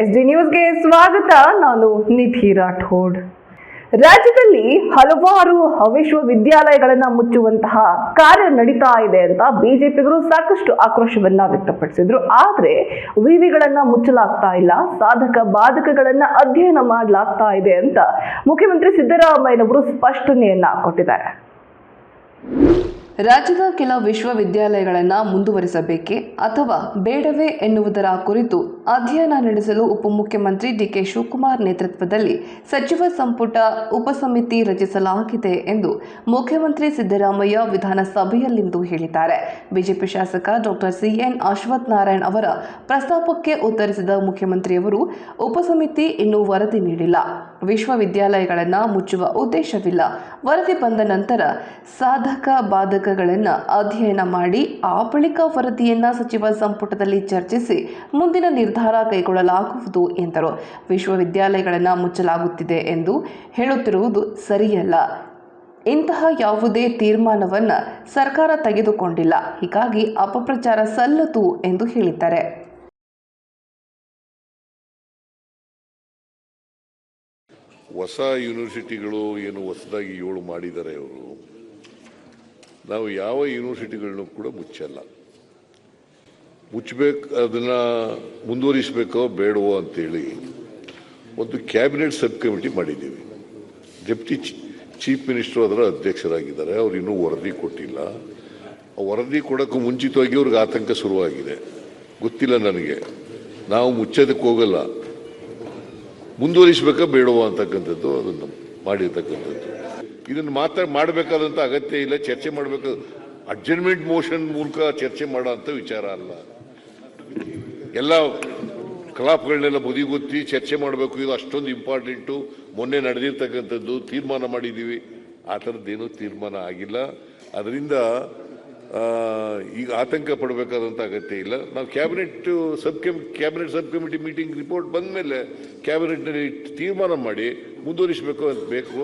S D ನ್ಯೂಸ್ಗೆ ಸ್ವಾಗತ. ನಾನು ನಿಧಿ ರಾಠೋಡ್. ರಾಜ್ಯದಲ್ಲಿ ಹಲವಾರು ವಿಶ್ವವಿದ್ಯಾಲಯಗಳನ್ನ ಮುಚ್ಚುವಂತಹ ಕಾರ್ಯ ನಡೀತಾ ಇದೆ ಅಂತ ಬಿಜೆಪಿಗರು ಸಾಕಷ್ಟು ಆಕ್ರೋಶವನ್ನ ವ್ಯಕ್ತಪಡಿಸಿದ್ರು. ಆದ್ರೆ ವಿವಿಗಳನ್ನ ಮುಚ್ಚಲಾಗ್ತಾ ಇಲ್ಲ. ಸಾಧಕ ಬಾಧಕಗಳನ್ನ ಅಧ್ಯಯನ ಮಾಡಲಾಗ್ತಾ ಇದೆ ಅಂತ ಮುಖ್ಯಮಂತ್ರಿ ಸಿದ್ದರಾಮಯ್ಯನವರು ಸ್ಪಷ್ಟನೆಯನ್ನ ಕೊಟ್ಟಿದ್ದಾರೆ. ರಾಜ್ಯದ ಕೆಲ ವಿಶ್ವವಿದ್ಯಾಲಯಗಳನ್ನು ಮುಂದುವರಿಸಬೇಕೆ ಅಥವಾ ಬೇಡವೇ ಎನ್ನುವುದರ ಕುರಿತು ಅಧ್ಯಯನ ನಡೆಸಲು ಉಪಮುಖ್ಯಮಂತ್ರಿ ಡಿಕೆ ಶಿವಕುಮಾರ್ ನೇತೃತ್ವದಲ್ಲಿ ಸಚಿವ ಸಂಪುಟ ಉಪಸಮಿತಿ ರಚಿಸಲಾಗಿದೆ ಎಂದು ಮುಖ್ಯಮಂತ್ರಿ ಸಿದ್ದರಾಮಯ್ಯ ವಿಧಾನಸಭೆಯಲ್ಲಿಂದು ಹೇಳಿದ್ದಾರೆ. ಬಿಜೆಪಿ ಶಾಸಕ ಡಾಕ್ಟರ್ ಸಿಎನ್ ಅಶ್ವಥ್ ನಾರಾಯಣ್ ಅವರ ಪ್ರಸ್ತಾಪಕ್ಕೆ ಉತ್ತರಿಸಿದ ಮುಖ್ಯಮಂತ್ರಿಯವರು, ಉಪಸಮಿತಿ ಇನ್ನೂ ವರದಿ ನೀಡಿಲ್ಲ. ವಿಶ್ವವಿದ್ಯಾಲಯಗಳನ್ನು ಮುಚ್ಚುವ ಉದ್ದೇಶವಿಲ್ಲ. ವರದಿ ಬಂದ ನಂತರ ಸಾಧಕ ಬಾಧಕಗಳನ್ನು ಅಧ್ಯಯನ ಮಾಡಿ, ಆ ಬಳಿಕ ವರದಿಯನ್ನು ಸಚಿವ ಸಂಪುಟದಲ್ಲಿ ಚರ್ಚಿಸಿ ಮುಂದಿನ ನಿರ್ಧಾರ ಕೈಗೊಳ್ಳಲಾಗುವುದು ಎಂದರು. ವಿಶ್ವವಿದ್ಯಾಲಯಗಳನ್ನು ಮುಚ್ಚಲಾಗುತ್ತಿದೆ ಎಂದು ಹೇಳುತ್ತಿರುವುದು ಸರಿಯಲ್ಲ. ಇಂತಹ ಯಾವುದೇ ತೀರ್ಮಾನವನ್ನು ಸರ್ಕಾರ ತೆಗೆದುಕೊಂಡಿಲ್ಲ. ಹೀಗಾಗಿ ಅಪಪ್ರಚಾರ ಸಲ್ಲದು ಎಂದು ಹೇಳಿದ್ದಾರೆ. ಹೊಸ ಯೂನಿವರ್ಸಿಟಿಗಳು ಏನು ಹೊಸದಾಗಿ ಏಳು ಮಾಡಿದ್ದಾರೆ ಅವರು? ನಾವು ಯಾವ ಯೂನಿವರ್ಸಿಟಿಗಳನ್ನು ಕೂಡ ಮುಚ್ಚಲ್ಲ. ಮುಚ್ಚಬೇಕು, ಅದನ್ನು ಮುಂದುವರಿಸಬೇಕೋ ಬೇಡವೋ ಅಂತೇಳಿ ಒಂದು ಕ್ಯಾಬಿನೆಟ್ ಸಬ್ ಕಮಿಟಿ ಮಾಡಿದ್ದೀವಿ ಡೆಪ್ಟಿ ಚೀಫ್ ಮಿನಿಸ್ಟರ್ ಅದರ ಅಧ್ಯಕ್ಷರಾಗಿದ್ದಾರೆ. ಅವರು ಇನ್ನೂ ವರದಿ ಕೊಟ್ಟಿಲ್ಲ. ಆ ವರದಿ ಕೊಡೋಕ್ಕೂ ಮುಂಚಿತವಾಗಿ ಅವ್ರಿಗೆ ಆತಂಕ ಶುರುವಾಗಿದೆ. ಗೊತ್ತಿಲ್ಲ ನನಗೆ. ನಾವು ಮುಚ್ಚೋದಕ್ಕೆ ಹೋಗಲ್ಲ. ಮುಂದುವರಿಸಬೇಕಾ ಬೇಡವೋ ಅಂತಕ್ಕಂಥದ್ದು ಅದನ್ನು ಮಾಡಿರ್ತಕ್ಕಂಥದ್ದು. ಇದನ್ನು ಮಾತ್ರ ಮಾಡಬೇಕಾದಂಥ ಅಗತ್ಯ ಇಲ್ಲ, ಚರ್ಚೆ ಮಾಡಬೇಕು. ಅಡ್ಜರ್ಮೆಂಟ್ ಮೋಷನ್ ಮೂಲಕ ಚರ್ಚೆ ಮಾಡೋ ಅಂಥ ವಿಚಾರ ಅಲ್ಲ ಎಲ್ಲ ಕಲಾಪಗಳನ್ನೆಲ್ಲ ಬದಿಗೊತ್ತಿ ಚರ್ಚೆ ಮಾಡಬೇಕು. ಇದು ಅಷ್ಟೊಂದು ಇಂಪಾರ್ಟೆಂಟು ಮೊನ್ನೆ ನಡೆದಿರ್ತಕ್ಕಂಥದ್ದು ತೀರ್ಮಾನ ಮಾಡಿದ್ದೀವಿ. ಆ ಥರದ್ದೇನೂ ತೀರ್ಮಾನ ಆಗಿಲ್ಲ. ಅದರಿಂದ ಈಗ ಆತಂಕ ಪಡಬೇಕಾದಂಥ ಅಗತ್ಯ ಇಲ್ಲ. ನಾವು cabinet sub ಕೆಮ್ cabinet sub committee meeting report ಬಂದ ಮೇಲೆ ಕ್ಯಾಬಿನೆಟ್ನಲ್ಲಿ ತೀರ್ಮಾನ ಮಾಡಿ ಮುಂದುವರಿಸಬೇಕು ಅಂತ ಬೇಕು.